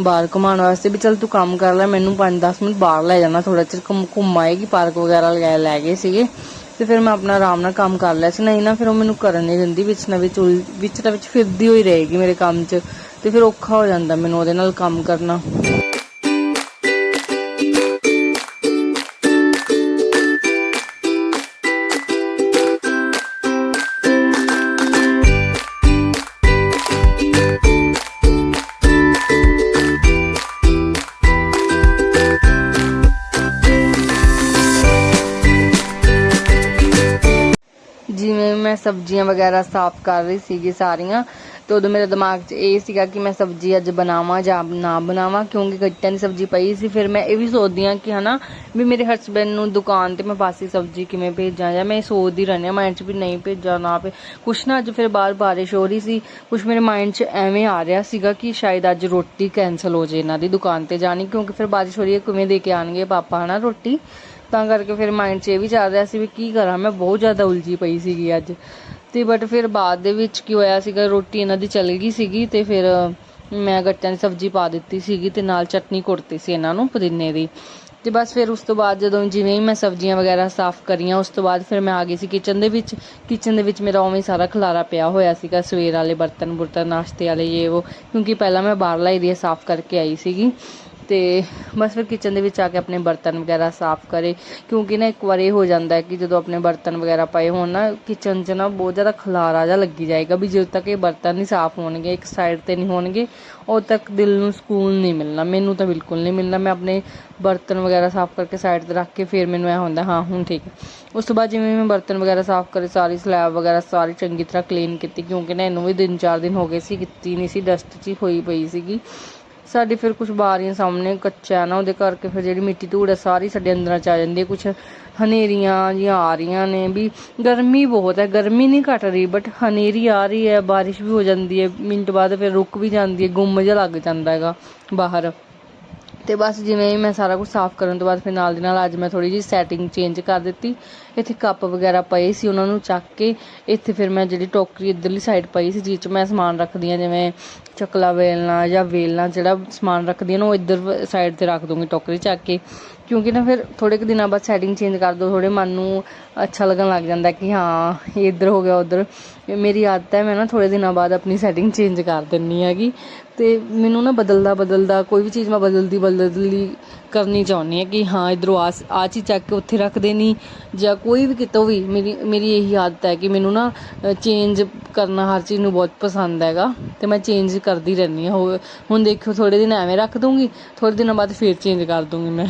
ਬਾਹਰ ਘੁਮਾਉਣ ਵਾਸਤੇ ਵੀ ਚਲ ਤੂੰ ਕੰਮ ਕਰ ਲੈ, ਮੈਨੂੰ 5-10 ਮਿੰਟ ਬਾਹਰ ਲੈ ਜਾਣਾ ਥੋੜਾ ਚਿਰ ਘੁੰਮ ਘੁੰਮ ਆਏਗੀ, ਪਾਰਕ ਵਗੈਰਾ ਲੈ ਲੈ ਗਏ ਸੀਗੇ। ਤੇ ਫਿਰ ਮੈਂ ਆਪਣਾ ਆਰਾਮ ਨਾਲ ਕੰਮ ਕਰ ਲਿਆ ਸੀ, ਨਹੀਂ ਨਾ ਫਿਰ ਉਹ ਮੈਨੂੰ ਕਰਨ ਨਹੀਂ ਦਿੰਦੀ, ਵਿੱਚ ਨਾ ਵਿੱਚ ਉਲ- ਵਿੱਚ ਨਾ ਵਿੱਚ ਫਿਰਦੀ ਹੋਈ ਰਹੇਗੀ ਮੇਰੇ ਕੰਮ 'ਚ, ਤੇ ਫਿਰ ਔਖਾ ਹੋ ਜਾਂਦਾ ਮੈਨੂੰ ਉਹਦੇ ਨਾਲ ਕੰਮ ਕਰਨਾ। ਸਬਜ਼ੀਆਂ ਵਗੈਰਾ ਸਾਫ਼ ਕਰ ਰਹੀ ਸੀਗੀ ਸਾਰੀਆਂ ਤੇ ਉਦੋਂ ਮੇਰੇ ਦਿਮਾਗ 'ਚ ਇਹ ਸੀਗਾ ਕਿ ਮੈਂ ਸਬਜ਼ੀ ਅੱਜ ਬਣਾਵਾਂ ਜਾਂ ਨਾ ਬਣਾਵਾਂ, ਕਿਉਂਕਿ ਗੱਟਿਆਂ ਦੀ ਸਬਜ਼ੀ ਪਈ ਸੀ। ਫਿਰ ਮੈਂ ਇਹ ਵੀ ਸੋਚਦੀ ਹਾਂ ਕਿ ਹਨਾ ਵੀ ਮੇਰੇ ਹਸਬੰਡ ਨੂੰ ਦੁਕਾਨ ਤੇ ਮੈਂ ਬਾਸੀ ਸਬਜ਼ੀ ਕਿਵੇਂ ਭੇਜਾਂ ਜਾਂ ਮੈਂ ਇਹ ਸੋਚਦੀ ਰਹਿੰਦੀ ਹਾਂ ਮਾਈਂਡ 'ਚ ਵੀ ਨਹੀਂ ਭੇਜਾਂ ਨਾ ਭੇ। ਕੁਛ ਨਾ ਅੱਜ ਫਿਰ ਬਾਹਰ ਬਾਰਿਸ਼ ਹੋ ਰਹੀ ਸੀ, ਕੁਛ ਮੇਰੇ ਮਾਈਂਡ 'ਚ ਐਵੇਂ ਆ ਰਿਹਾ ਸੀਗਾ ਕਿ ਸ਼ਾਇਦ ਅੱਜ ਰੋਟੀ ਕੈਨਸਲ ਹੋ ਜੇ ਇਹਨਾਂ ਦੀ ਦੁਕਾਨ ਤੇ ਜਾਣੀ, ਕਿਉਂਕਿ ਫਿਰ ਬਾਰਿਸ਼ ਹੋ ਰਹੀ ਹੈ, ਕਿਵੇਂ ਦੇ ਕੇ ਆਣਗੇ ਪਾਪਾ, ਹਨਾ ਰੋਟੀ? ਤਾਂ ਕਰਕੇ ਫਿਰ ਮਾਈਂਡ 'ਚ ਇਹ ਵੀ ਚੱਲ ਰਿਹਾ ਸੀ ਵੀ ਕੀ ਕਰਾਂ, ਮੈਂ ਬਹੁਤ ਜ਼ਿਆਦਾ ਉਲਝੀ ਪਈ ਸੀਗੀ ਅੱਜ। ਤੇ ਬਟ ਫਿਰ ਬਾਅਦ ਦੇ ਵਿੱਚ ਕੀ ਹੋਇਆ ਸੀਗਾ, ਰੋਟੀ ਇਹਨਾਂ ਦੀ ਚੱਲ ਗਈ ਸੀਗੀ ਤੇ ਫਿਰ ਮੈਂ ਗੱਟਿਆਂ ਦੀ ਸਬਜ਼ੀ ਪਾ ਦਿੱਤੀ ਸੀਗੀ ਤੇ ਨਾਲ ਚਟਨੀ ਕੁੜਤੀ ਸੀ ਇਹਨਾਂ ਨੂੰ ਪੁਦੀਨੇ ਦੀ। ਤੇ ਬਸ ਫਿਰ ਉਸ ਤੋਂ ਬਾਅਦ ਜਦੋਂ ਜਿਵੇਂ ਹੀ ਮੈਂ ਸਬਜ਼ੀਆਂ ਵਗੈਰਾ ਸਾਫ਼ ਕਰੀਆਂ, ਉਸ ਤੋਂ ਬਾਅਦ ਫਿਰ ਮੈਂ ਆ ਗਈ ਸੀ ਕਿਚਨ ਦੇ ਵਿੱਚ। ਕਿਚਨ ਦੇ ਵਿੱਚ ਮੇਰਾ ਉਵੇਂ ਸਾਰਾ ਖਲਾਰਾ ਪਿਆ ਹੋਇਆ ਸੀਗਾ, ਸਵੇਰ ਵਾਲੇ ਬਰਤਨ ਬੁਰਤਨ, ਨਾਸ਼ਤੇ ਵਾਲੇ ਇਹ ਉਹ ਕਿਉਂਕਿ ਪਹਿਲਾਂ ਮੈਂ ਬਾਹਰਲਾ ਏਰੀਆ ਸਾਫ਼ ਕਰਕੇ ਆਈ ਸੀਗੀ। ਤੇ ਬਸ ਫਿਰ ਕਿਚਨ ਦੇ ਵਿੱਚ ਆ ਕੇ ਆਪਣੇ ਬਰਤਨ ਵਗੈਰਾ ਸਾਫ਼ ਕਰੇ। ਕਿਉਂਕਿ ਨਾ ਇੱਕ ਵਾਰ ਇਹ ਹੋ ਜਾਂਦਾ ਹੈ ਕਿ ਜਦੋਂ ਆਪਣੇ ਬਰਤਨ ਵਗੈਰਾ ਪਏ ਹੋਣ ਨਾ ਕਿਚਨ 'ਚ ਨਾ ਬਹੁਤ ਜ਼ਿਆਦਾ ਖਲਾਰਾ ਜਿਹਾ ਲੱਗੀ ਜਾਏਗਾ ਵੀ ਜਦੋਂ ਤੱਕ ਇਹ ਬਰਤਨ ਨਹੀਂ ਸਾਫ਼ ਹੋਣਗੇ, ਇੱਕ ਸਾਈਡ ਤੇ ਨਹੀਂ ਹੋਣਗੇ, ਉਦੋਂ ਤੱਕ ਦਿਲ ਨੂੰ ਸਕੂਨ ਨਹੀਂ ਮਿਲਣਾ। ਮੈਨੂੰ ਤਾਂ ਬਿਲਕੁਲ ਨਹੀਂ ਮਿਲਣਾ। ਮੈਂ ਆਪਣੇ ਬਰਤਨ ਵਗੈਰਾ ਸਾਫ਼ ਕਰਕੇ ਸਾਈਡ ਤੇ ਰੱਖ ਕੇ ਫਿਰ ਮੈਨੂੰ ਇਹ ਹੁੰਦਾ, ਹਾਂ, ਹੁਣ ਠੀਕ ਹੈ। ਉਸ ਤੋਂ ਬਾਅਦ ਜਿਵੇਂ ਮੈਂ ਬਰਤਨ ਵਗੈਰਾ ਸਾਫ਼ ਕਰੇ, ਸਾਰੀ ਸਲੈਬ ਵਗੈਰਾ ਸਾਰੀ ਚੰਗੀ ਤਰ੍ਹਾਂ ਕਲੀਨ ਕੀਤੀ, ਕਿਉਂਕਿ ਨਾ ਇਹਨੂੰ ਵੀ ਦਿਨ ਚਾਰ ਦਿਨ ਹੋ ਗਏ ਸੀ, ਕੀਤੀ ਨਹੀਂ ਸੀ ਡਸਟ 'ਚ ਹੀ ਹੋਈ ਪਈ ਸੀਗੀ। ਸਾਡੀ ਫਿਰ ਕੁਝ ਬਾਰੀਆਂ ਸਾਹਮਣੇ ਕੱਚਾ ਹੈ ਨਾ, ਉਹਦੇ ਕਰਕੇ ਫਿਰ ਜਿਹੜੀ ਮਿੱਟੀ ਧੂੜ ਹੈ, ਸਾਰੀ ਸਾਡੇ ਅੰਦਰਾਂ ਚ ਆ ਜਾਂਦੀ ਹੈ। ਕੁਝ ਹਨੇਰੀਆਂ ਜਿਹੀਆਂ ਆ ਰਹੀਆਂ ਨੇ ਵੀ ਗਰਮੀ ਬਹੁਤ ਹੈ, ਗਰਮੀ ਨਹੀਂ ਘਟ ਰਹੀ ਬਟ ਹਨੇਰੀ ਆ ਰਹੀ ਹੈ, ਬਾਰਿਸ਼ ਵੀ ਹੋ ਜਾਂਦੀ ਹੈ, ਮਿੰਟ ਬਾਅਦ ਫਿਰ ਰੁਕ ਵੀ ਜਾਂਦੀ ਹੈ, ਗੁੰਮ ਜਿਹਾ ਲੱਗ ਜਾਂਦਾ ਹੈਗਾ ਬਾਹਰ। ਤੇ ਬਸ ਜਿਵੇਂ ਹੀ ਮੈਂ ਸਾਰਾ ਕੁਝ ਸਾਫ਼ ਕਰਨ ਤੋਂ ਬਾਅਦ ਫਿਰ ਨਾਲ ਦੀ ਨਾਲ ਅੱਜ ਮੈਂ ਥੋੜੀ ਜਿਹੀ ਸੈਟਿੰਗ ਚੇਂਜ ਕਰ ਦਿੱਤੀ। ਇੱਥੇ ਕੱਪ ਵਗੈਰਾ ਪਏ ਸੀ ਉਹਨਾਂ ਨੂੰ ਚੱਕ ਕੇ, ਇੱਥੇ ਫਿਰ ਮੈਂ ਜਿਹੜੀ ਟੋਕਰੀ ਇੱਧਰਲੀ ਸਾਈਡ ਪਈ ਸੀ ਜਿਸ 'ਚ ਮੈਂ ਸਮਾਨ ਰੱਖਦੀ ਹਾਂ, ਜਿਵੇਂ ਚੱਕਲਾ ਵੇਲਣਾ ਜਾਂ ਵੇਲਣਾ, ਜਿਹੜਾ ਸਮਾਨ ਰੱਖਦੀ ਹਾਂ ਨਾ ਉਹ ਇੱਧਰ ਸਾਈਡ ਤੇ ਰੱਖ ਦੂੰਗੀ, ਟੋਕਰੀ ਚੱਕ ਕੇ। ਕਿਉਂਕਿ ਨਾ ਫਿਰ ਥੋੜੇ ਕੁ ਦਿਨਾਂ ਬਾਅਦ ਸੈਟਿੰਗ ਚੇਂਜ ਕਰ ਦੋ ਥੋੜੇ ਮਨ ਨੂੰ ਅੱਛਾ ਲੱਗਣ ਲੱਗ ਜਾਂਦਾ ਕਿ ਹਾਂ ਇੱਧਰ ਹੋ ਗਿਆ, ਉੱਧਰ। ਮੇਰੀ ਆਦਤ ਹੈ, ਮੈਂ ਨਾ ਥੋੜੇ ਦਿਨਾਂ ਬਾਅਦ ਆਪਣੀ ਸੈਟਿੰਗ ਚੇਂਜ ਕਰ ਦਿੰਨੀ ਹੈਗੀ। ਤੇ ਮੈਨੂੰ ਨਾ ਬਦਲਦਾ ਬਦਲਦਾ, ਕੋਈ ਵੀ ਚੀਜ਼ ਮੈਂ ਬਦਲਦੀ ਬਦਲਦੀ ਕਰਨੀ ਚਾਹੁੰਦੀ ਹਾਂ ਕਿ ਹਾਂ, ਇਧਰੋਂ ਆ ਆ ਚੀਜ਼ ਚੱਕ ਕੇ ਉੱਥੇ ਰੱਖ ਦੇਣੀ ਜਾਂ ਕੋਈ ਵੀ ਕਿਤੋਂ ਵੀ ਮੇਰੀ ਮੇਰੀ ਇਹੀ ਆਦਤ ਹੈ ਕਿ ਮੈਨੂੰ ਨਾ ਚੇਂਜ ਕਰਨਾ ਹਰ ਚੀਜ਼ ਨੂੰ ਬਹੁਤ ਪਸੰਦ ਹੈਗਾ ਤੇ ਮੈਂ ਚੇਂਜ ਕਰਦੀ ਰਹਿੰਦੀ ਹਾਂ। ਹੋ- ਹੁਣ ਦੇਖਿਓ ਥੋੜੇ ਦਿਨ ਐਵੇਂ ਰੱਖ ਦੂੰਗੀ ਥੋੜੇ ਦਿਨਾਂ ਬਾਅਦ ਫੇਰ ਚੇਂਜ ਕਰ ਦੂੰਗੀ ਮੈਂ।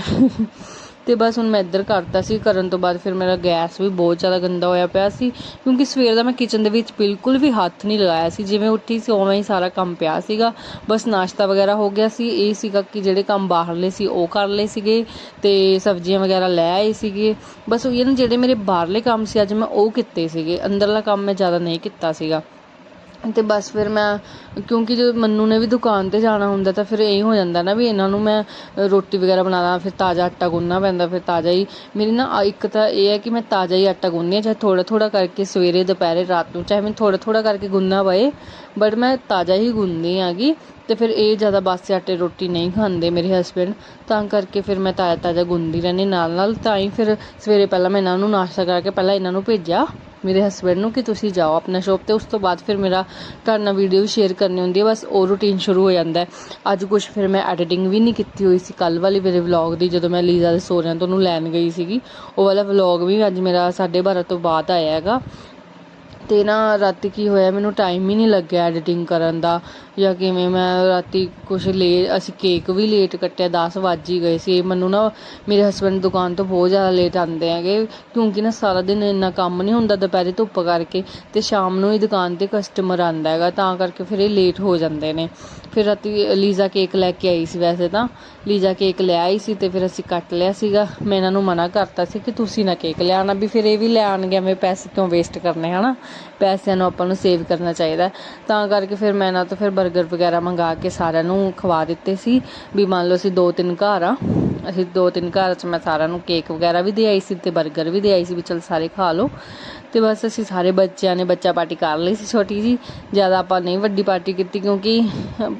ਤੇ ਬਸ ਹੁਣ ਮੈਂ ਇੱਧਰ ਕਰਤਾ ਸੀ, ਕਰਨ ਤੋਂ ਬਾਅਦ ਫਿਰ ਮੇਰਾ ਗੈਸ ਵੀ ਬਹੁਤ ਜ਼ਿਆਦਾ ਗੰਦਾ ਹੋਇਆ ਪਿਆ ਸੀ, ਕਿਉਂਕਿ ਸਵੇਰ ਦਾ ਮੈਂ ਕਿਚਨ ਦੇ ਵਿੱਚ ਬਿਲਕੁਲ ਵੀ ਹੱਥ ਨਹੀਂ ਲਗਾਇਆ ਸੀ, ਜਿਵੇਂ ਉੱਠੀ ਸੀ ਉਵੇਂ ਹੀ ਸਾਰਾ ਕੰਮ ਪਿਆ ਸੀਗਾ, ਬਸ ਨਾਸ਼ਤਾ ਵਗੈਰਾ ਹੋ ਗਿਆ ਸੀ, ਇਹ ਸੀਗਾ ਕਿ ਜਿਹੜੇ ਕੰਮ ਬਾਹਰਲੇ ਸੀ ਉਹ ਕਰ ਲਏ ਸੀਗੇ ਤੇ ਸਬਜ਼ੀਆਂ ਵਗੈਰਾ ਲੈ ਆਏ ਸੀਗੇ, ਬਸ ਉਹ ਜਿਹੜੇ ਮੇਰੇ ਬਾਹਰਲੇ ਕੰਮ ਸੀ, ਅੱਜ ਮੈਂ ਉਹ ਕੀਤੇ ਸੀਗੇ, ਅੰਦਰਲਾ ਕੰਮ ਮੈਂ ਜ਼ਿਆਦਾ ਨਹੀਂ ਕੀਤਾ ਸੀਗਾ। ਅਤੇ ਬਸ ਫਿਰ ਮੈਂ, ਕਿਉਂਕਿ ਜਦੋਂ ਮੰਨੂ ਨੇ ਵੀ ਦੁਕਾਨ ਤੇ ਜਾਣਾ ਹੁੰਦਾ ਤਾਂ ਫਿਰ ਇਹ ਹੋ ਜਾਂਦਾ ਨਾ ਵੀ ਇਹਨਾਂ ਨੂੰ ਮੈਂ ਰੋਟੀ ਵਗੈਰਾ ਬਣਾਦਾ ਫਿਰ ਤਾਜ਼ਾ ਆਟਾ ਗੁੰਨਣਾ ਪੈਂਦਾ, ਫਿਰ ਤਾਜ਼ਾ ਹੀ। ਮੇਰੀ ਨਾ ਇੱਕ ਤਾਂ ਇਹ ਹੈ ਕਿ ਮੈਂ ਤਾਜ਼ਾ ਹੀ ਆਟਾ ਗੁੰਨਦੀ ਹਾਂ, ਚਾਹੇ ਥੋੜ੍ਹਾ ਥੋੜ੍ਹਾ ਕਰਕੇ ਸਵੇਰੇ, ਦੁਪਹਿਰੇ, ਰਾਤ ਨੂੰ, ਚਾਹੇ ਮੈਨੂੰ ਥੋੜ੍ਹਾ ਥੋੜ੍ਹਾ ਕਰਕੇ ਗੁੰਨਣਾ ਪਏ ਬਟ ਮੈਂ ਤਾਜ਼ਾ ਹੀ ਗੁੰਨਦੀ ਆਂਗੀ ਅਤੇ ਫਿਰ ਇਹ ਜ਼ਿਆਦਾ ਬਾਸੀ ਆਟੇ ਰੋਟੀ ਨਹੀਂ ਖਾਂਦੇ ਮੇਰੇ ਹਸਬੈਂਡ ਤਾਂ ਕਰਕੇ ਫਿਰ ਮੈਂ ਤਾਜ਼ਾ ਤਾਜ਼ਾ ਗੁੰਨਦੀ ਰਹਿੰਦੀ ਨਾਲ ਨਾਲ ਤਾਂ ਹੀ ਫਿਰ ਸਵੇਰੇ ਪਹਿਲਾਂ ਮੈਂ ਇਹਨਾਂ ਨੂੰ ਨਾਸ਼ਤਾ ਕਰਕੇ ਪਹਿਲਾਂ ਇਹਨਾਂ ਨੂੰ ਭੇਜਿਆ। ਮੇਰੇ ਹਸਬੰਡ ਨੂੰ ਕਿ ਤੁਸੀਂ ਜਾਓ ਆਪਣਾ ਸ਼ੌਪ ਤੇ, ਉਸ ਤੋਂ ਬਾਅਦ ਫਿਰ ਮੇਰਾ ਤੁਹਾਡੇ ਨਾਲ ਵੀਡੀਓ ਸ਼ੇਅਰ ਕਰਨੀ ਹੁੰਦੀ ਹੈ, ਬਸ ਉਹ ਰੂਟੀਨ ਸ਼ੁਰੂ ਹੋ ਜਾਂਦਾ ਹੈ। ਅੱਜ ਕੁਝ ਫਿਰ ਮੈਂ ਐਡੀਟਿੰਗ ਵੀ ਨਹੀਂ ਕੀਤੀ ਹੋਈ ਸੀ ਕੱਲ ਵਾਲੀ ਮੇਰੇ ਵਲੌਗ ਦੀ, ਜਦੋਂ ਮੈਂ ਲੀਜ਼ਾ ਦੇ ਸੋਹਰਿਆਂ ਤੋਂ ਉਹਨੂੰ ਲੈਣ ਗਈ ਸੀਗੀ, ਉਹ ਵਾਲਾ ਵਲੌਗ ਵੀ ਅੱਜ ਮੇਰਾ 12:30 ਤੋਂ ਬਾਅਦ ਆਇਆ ਹੈਗਾ। ਅਤੇ ਨਾ ਰਾਤੀ ਕੀ ਹੋਇਆ, ਮੈਨੂੰ ਟਾਈਮ ਹੀ ਨਹੀਂ ਲੱਗਿਆ ਐਡੀਟਿੰਗ ਕਰਨ ਦਾ ਜਾਂ ਕਿਵੇਂ ਮੈਂ ਰਾਤੀ ਕੁਛ ਲੇ, ਅਸੀਂ ਕੇਕ ਵੀ ਲੇਟ ਕੱਟਿਆ, ਦਸ ਵੱਜ ਹੀ ਗਏ ਸੀ। ਮੈਨੂੰ ਨਾ ਮੇਰੇ ਹਸਬੈਂਡ ਦੁਕਾਨ ਤੋਂ ਬਹੁਤ ਜ਼ਿਆਦਾ ਲੇਟ ਆਉਂਦੇ ਹੈਗੇ, ਕਿਉਂਕਿ ਨਾ ਸਾਰਾ ਦਿਨ ਇੰਨਾ ਕੰਮ ਨਹੀਂ ਹੁੰਦਾ ਦੁਪਹਿਰੇ ਧੁੱਪ ਕਰਕੇ ਅਤੇ ਸ਼ਾਮ ਨੂੰ ਹੀ ਦੁਕਾਨ ਤੇ ਕਸਟਮਰ ਆਉਂਦਾ ਹੈਗਾ, ਤਾਂ ਕਰਕੇ ਫਿਰ ਇਹ ਲੇਟ ਹੋ ਜਾਂਦੇ ਨੇ। ਫਿਰ ਰਾਤੀ ਲੀਜ਼ਾ ਕੇਕ ਲੈ ਕੇ ਆਈ ਸੀ ਵੈਸੇ ਤਾਂ। ਲੀਜ਼ਾ ਕੇਕ ਲੈ ਆਈ ਸੀ ਤੇ ਫਿਰ ਅਸੀਂ ਕੱਟ ਲਿਆ ਸੀਗਾ। ਮੈਂ ਇਹਨਾਂ ਨੂੰ ਮਨਾ ਕਰਤਾ ਸੀ ਕਿ ਤੁਸੀਂ ਨਾ ਕੇਕ ਲਿਆਉਣਾ ਵੀ ਫਿਰ ਇਹ ਵੀ ਲੈ ਆਉਣਗੇ, ਐਵੇਂ ਪੈਸੇ ਕਿਉਂ ਵੇਸਟ ਕਰਨੇ, ਹਨਾ? ਪੈਸਿਆਂ ਨੂੰ ਆਪਾਂ ਨੂੰ ਸੇਵ ਕਰਨਾ ਚਾਹੀਦਾ। ਤਾਂ ਕਰਕੇ ਫਿਰ ਮੈਂ ਨਾ ਤਾਂ ਫਿਰ 버ਗਰ ਵਗੈਰਾ ਮੰਗਾ ਕੇ ਸਾਰਿਆਂ ਨੂੰ ਖਵਾ ਦਿੱਤੇ ਸੀ। ਵੀ ਮੰਨ ਲਓ ਅਸੀਂ ਦੋ ਤਿੰਨ ਘਰ ਆ। ਅਸੀਂ ਦੋ ਤਿੰਨ ਘਰ 'ਚ ਮੈਂ ਸਾਰਿਆਂ ਨੂੰ ਕੇਕ ਵਗੈਰਾ ਵੀ ਦੇ ਆਈ ਸੀ ਤੇ 버ਗਰ ਵੀ ਦੇ ਆਈ ਸੀ ਵੀ ਚਲ ਸਾਰੇ ਖਾ ਲਓ। ਤੇ ਬਸ ਅਸੀਂ ਸਾਰੇ ਬੱਚਿਆਂ ਨੇ ਬੱਚਾ ਪਾਰਟੀ ਕਰ ਲਈ ਸੀ ਛੋਟੀ ਜੀ। ਜ਼ਿਆਦਾ ਆਪਾਂ ਨਹੀਂ ਵੱਡੀ ਪਾਰਟੀ ਕੀਤੀ ਕਿਉਂਕਿ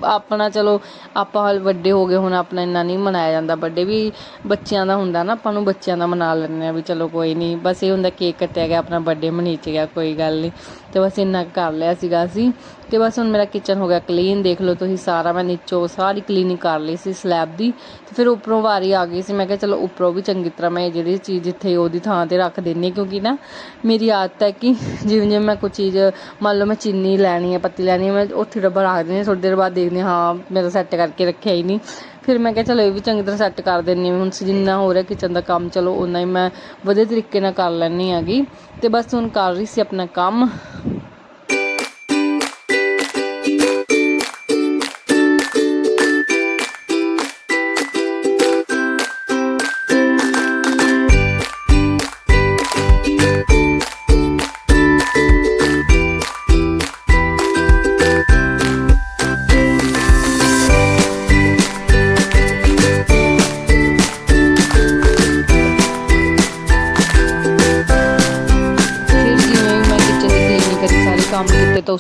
ਆਪਣਾ ਚਲੋ, ਆਪਾਂ ਹਾਲ ਵੱਡੇ ਹੋ ਗਏ, ਹੁਣ ਆਪਣਾ ਇੰਨਾ ਨਹੀਂ ਮਨਾਇਆ ਜਾਂਦਾ। ਵੱਡੇ ਵੀ ਬੱਚਿਆਂ ਦਾ ਹੁੰਦਾ ਨਾ, ਆਪਾਂ ਨੂੰ ਬੱਚਿਆਂ ਦਾ ਮਨਾ ਲੈਂਦੇ ਆ ਵੀ ਚਲੋ ਕੋਈ ਨਹੀਂ। ਬਸ ਇਹ ਹੁੰਦਾ ਕੇਕ ਕੱਟਿਆ ਗਿਆ, ਆਪਣਾ ਬਰਥਡੇ ਮਨੀਚ ਗਿਆ, ਕੋਈ ਗੱਲ ਨਹੀਂ। ਤੇ ਬਸ ਇੰਨਾ ਕਰ ਲਿਆ ਸੀਗਾ ਅਸੀਂ। ਤੇ ਬਸ ਹੁਣ ਮੇਰਾ ਕਿਚਨ ਹੋ ਗਿਆ ਕਲੀਨ ਦੇਖ ਲਓ ਤੁਸੀਂ ਸਾਰਾ, ਮੈਂ ਨੀਚੋਂ ਸਾਰੀ ਕਲੀਨਿੰਗ ਕਰ ਲਈ ਸੀ ਸਲੈਬ ਦੀ। ਤੇ ਫਿਰ ਉੱਪਰੋਂ ਵਾਰੀ ਆ ਗਈ ਸੀ, ਮੈਂ ਕਿਹਾ ਚਲੋ ਉੱਪਰੋਂ ਵੀ ਚੰਗੀ ਤਰ੍ਹਾਂ ਮੈਂ ਜਿਹੜੀ ਚੀਜ਼ ਜਿੱਥੇ ਉਹਦੀ ਥਾਂ ਤੇ ਰੱਖ ਦਿੰਨੀ ਹਾਂ, ਕਿਉਂਕਿ ਨਾ ਮੇਰੀ ਆਦਤ ਹੈ ਕਿ ਜਿਵੇਂ ਜਿਵੇਂ ਮੈਂ ਕੋਈ ਚੀਜ਼, ਮੰਨ ਲਓ ਮੈਂ ਚੀਨੀ ਲੈਣੀ ਹੈ, ਪੱਤੀ ਲੈਣੀ ਹੈ, ਮੈਂ ਉੱਥੇ ਡੱਬਾ ਰੱਖ ਦਿੰਦੀ ਹਾਂ ਥੋੜੀ ਦੇਰ ਬਾਅਦ ਦੇਖਦੀ ਹਾਂ ਹਾਂ, ਮੇਰਾ ਸੈੱਟ ਕਰਕੇ ਰੱਖਿਆ ਹੀ ਨਹੀਂ। ਫਿਰ ਮੈਂ ਕਿਹਾ ਚਲੋ ਇਹ ਵੀ ਚੰਗੀ ਤਰ੍ਹਾਂ ਸੈੱਟ ਕਰ ਦਿੰਨੀ ਹੁਣ ਜਿੰਨਾ ਹੋ ਰਿਹਾ ਕਿਚਨ ਦਾ ਕੰਮ, ਚਲੋ ਉਨਾ ਹੀ ਮੈਂ ਵਧੀਆ ਤਰੀਕੇ ਨਾਲ ਕਰ ਲੈਣੀ ਹੈਗੀ। ਤੇ ਬਸ ਹੁਣ ਕਰ ਰਹੀ ਸੀ ਆਪਣਾ ਕੰਮ।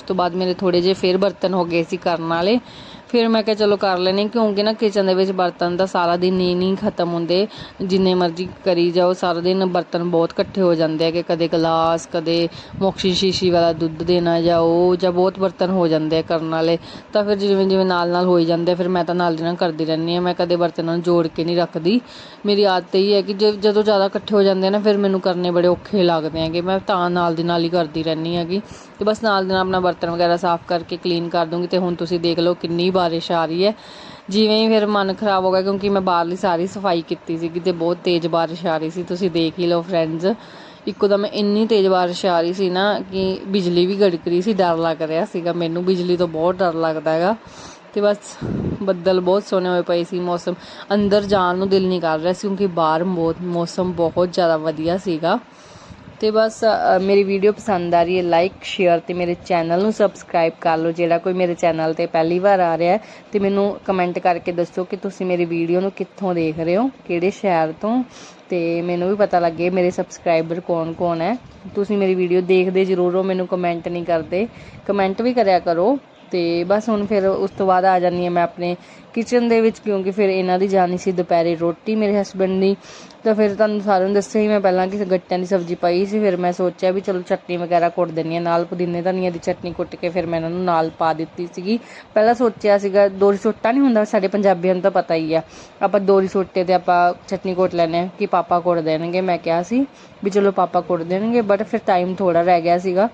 ਉਸ ਤੋਂ ਬਾਅਦ ਮੇਰੇ ਥੋੜੇ ਜਿਹੇ ਫੇਰ ਬਰਤਨ ਹੋ ਗਏ ਸੀ ਕਰਨ ਵਾਲੇ। ਫਿਰ ਮੈਂ ਕਿਹਾ ਚਲੋ ਕਰ ਲੈਣੇ ਕਿਉਂਕਿ ਨਾ ਕਿਚਨ ਦੇ ਵਿੱਚ ਬਰਤਨ ਦਾ ਸਾਰਾ ਦਿਨ ਨਹੀਂ ਨਹੀਂ ਖਤਮ ਹੁੰਦੇ। ਜਿੰਨੇ ਮਰਜ਼ੀ ਕਰੀ ਜਾਓ ਸਾਰਾ ਦਿਨ ਬਰਤਨ ਬਹੁਤ ਇਕੱਠੇ ਹੋ ਜਾਂਦੇ ਹੈਗੇ। ਕਦੇ ਗਲਾਸ ਕਦੇ ਮੋਕਸ਼ੀ ਸ਼ੀਸ਼ੀ ਵਾਲਾ ਦੁੱਧ ਦੇਣਾ ਜਾਂ ਉਹ ਜਾਂ ਬਹੁਤ ਬਰਤਨ ਹੋ ਜਾਂਦੇ ਆ ਕਰਨ ਵਾਲੇ। ਤਾਂ ਫਿਰ ਜਿਵੇਂ ਜਿਵੇਂ ਨਾਲ ਨਾਲ ਹੋਈ ਜਾਂਦੇ ਆ, ਫਿਰ ਮੈਂ ਤਾਂ ਨਾਲ ਦੀ ਨਾਲ ਕਰਦੀ ਰਹਿੰਦੀ ਹਾਂ। ਮੈਂ ਕਦੇ ਬਰਤਨਾਂ ਨੂੰ ਜੋੜ ਕੇ ਨਹੀਂ ਰੱਖਦੀ। ਮੇਰੀ ਆਦਤ ਇਹ ਹੈ ਕਿ ਜੇ- ਜਦੋਂ ਜ਼ਿਆਦਾ ਇਕੱਠੇ ਹੋ ਜਾਂਦੇ ਆ ਨਾ ਫਿਰ ਮੈਨੂੰ ਕਰਨੇ ਬੜੇ ਔਖੇ ਲੱਗਦੇ ਹੈਗੇ। ਮੈਂ ਤਾਂ ਨਾਲ ਦੀ ਨਾਲ ਹੀ ਕਰਦੀ ਰਹਿੰਦੀ ਹੈਗੀ। ਤੇ ਬਸ ਨਾਲ ਦੀ ਨਾਲ ਆਪਣਾ ਬਰਤਨ ਵਗੈਰਾ ਸਾਫ਼ ਕਰਕੇ ਕਲੀਨ ਕਰ ਦੂੰਗੀ। ਤੇ ਹੁਣ ਤੁਸੀਂ ਦੇਖ ਲਓ ਕਿੰਨੀ ਵਾਰ ਬਾਰਿਸ਼ ਆ ਰਹੀ ਹੈ। ਜਿਵੇਂ ਹੀ ਫਿਰ ਮਨ ਖਰਾਬ ਹੋ ਗਿਆ ਕਿਉਂਕਿ ਮੈਂ ਬਾਹਰਲੀ ਸਾਰੀ ਸਫ਼ਾਈ ਕੀਤੀ ਸੀਗੀ ਤੇ ਬਹੁਤ ਤੇਜ਼ ਬਾਰਿਸ਼ ਆ ਰਹੀ ਸੀ। ਤੁਸੀਂ ਦੇਖ ਹੀ ਲਓ ਫਰੈਂਡਸ ਇੱਕੋ ਦਮ ਇੰਨੀ ਤੇਜ਼ ਬਾਰਿਸ਼ ਆ ਰਹੀ ਸੀ ਨਾ ਕਿ ਬਿਜਲੀ ਵੀ ਗੜਕ ਰਹੀ ਸੀ, ਡਰ ਲੱਗ ਰਿਹਾ ਸੀਗਾ। ਮੈਨੂੰ ਬਿਜਲੀ ਤੋਂ ਬਹੁਤ ਡਰ ਲੱਗਦਾ ਹੈਗਾ ਤੇ ਬਸ ਬੱਦਲ ਬਹੁਤ ਸੋਹਣੇ ਹੋਏ ਪਏ ਸੀ, ਮੌਸਮ ਅੰਦਰ ਜਾਣ ਨੂੰ ਦਿਲ ਨਹੀਂ ਕਰ ਰਿਹਾ ਸੀ ਕਿਉਂਕਿ ਬਾਹਰ ਬਹੁਤ ਮੌਸਮ ਬਹੁਤ ਜ਼ਿਆਦਾ ਵਧੀਆ ਸੀਗਾ। ਤੇ ਬਸ ਮੇਰੀ ਵੀਡੀਓ ਪਸੰਦ ਆ ਰਹੀ ਹੈ ਲਾਈਕ ਸ਼ੇਅਰ ਤੇ ਮੇਰੇ ਚੈਨਲ ਨੂੰ ਸਬਸਕ੍ਰਾਈਬ ਕਰ ਲਓ। ਜਿਹੜਾ ਕੋਈ ਮੇਰੇ ਚੈਨਲ ਤੇ ਪਹਿਲੀ ਵਾਰ ਆ ਰਿਹਾ ਹੈ, ਤੇ ਮੈਨੂੰ ਕਮੈਂਟ ਕਰਕੇ ਦੱਸੋ ਕਿ ਤੁਸੀਂ ਮੇਰੀ ਵੀਡੀਓ ਨੂੰ ਕਿੱਥੋਂ ਦੇਖ ਰਹੇ ਹੋ, ਕਿਹੜੇ ਸ਼ਹਿਰ ਤੋਂ। ਤੇ ਮੈਨੂੰ ਵੀ ਪਤਾ ਲੱਗੇ ਮੇਰੇ ਸਬਸਕ੍ਰਾਈਬਰ ਕੌਣ-ਕੌਣ ਹੈ। ਤੁਸੀਂ ਮੇਰੀ ਵੀਡੀਓ ਦੇਖਦੇ ਜ਼ਰੂਰ ਹੋ ਮੈਨੂੰ ਕਮੈਂਟ ਨਹੀਂ ਕਰਦੇ। ਕਮੈਂਟ ਵੀ ਕਰਿਆ ਕਰੋ। ਤੇ ਬਸ ਹੁਣ ਫਿਰ ਉਸ ਤੋਂ ਬਾਅਦ ਆ ਜਾਂਦੀ ਹਾਂ ਮੈਂ ਆਪਣੇ ਕਿਚਨ ਦੇ ਵਿੱਚ, ਕਿਉਂਕਿ ਫਿਰ ਇਹਨਾਂ ਦੀ ਜਾਣੀ ਸੀ ਦੁਪਹਿਰੇ ਰੋਟੀ ਮੇਰੇ ਹਸਬੰਡ ਦੀ। ਤਾਂ ਫਿਰ ਤੁਹਾਨੂੰ ਸਾਰਿਆਂ ਨੂੰ ਦੱਸਿਆ ਹੀ, ਮੈਂ ਪਹਿਲਾਂ ਕਿ ਗੱਟਿਆਂ ਦੀ ਸਬਜ਼ੀ ਪਾਈ ਸੀ, ਫਿਰ ਮੈਂ ਸੋਚਿਆ ਵੀ ਚਲੋ ਚਟਨੀ ਵਗੈਰਾ ਕੁੱਟ ਦਿੰਨੀ ਆ ਨਾਲ ਪੁਦੀਨੇ ਧਨੀਆ ਦੀ ਚਟਨੀ ਕੁੱਟ ਕੇ ਫਿਰ ਮੈਂ ਇਹਨਾਂ ਨੂੰ ਨਾਲ ਪਾ ਦਿੱਤੀ ਸੀਗੀ। ਪਹਿਲਾਂ ਸੋਚਿਆ ਸੀਗਾ, ਦੋਰੀ ਸੋਟਾ ਨਹੀਂ ਹੁੰਦਾ, ਸਾਡੇ ਪੰਜਾਬੀਆਂ ਨੂੰ ਤਾਂ ਪਤਾ ਹੀ ਆ। ਆਪਾਂ ਦੋਰੀ ਸੋਟੇ ਤੇ ਆਪਾਂ ਚਟਨੀ ਕੁੱਟ ਲੈਨੇ ਆ ਕਿ ਪਾਪਾ ਕੁੱਟ ਦੇਣਗੇ। ਮੈਂ ਕਿਹਾ ਸੀ ਵੀ ਚਲੋ ਪਾਪਾ ਕੁੱਟ ਦੇਣਗੇ ਬਟ ਫਿਰ ਟਾਈਮ ਥੋੜਾ ਰਹਿ ਗਿਆ ਸੀਗਾ।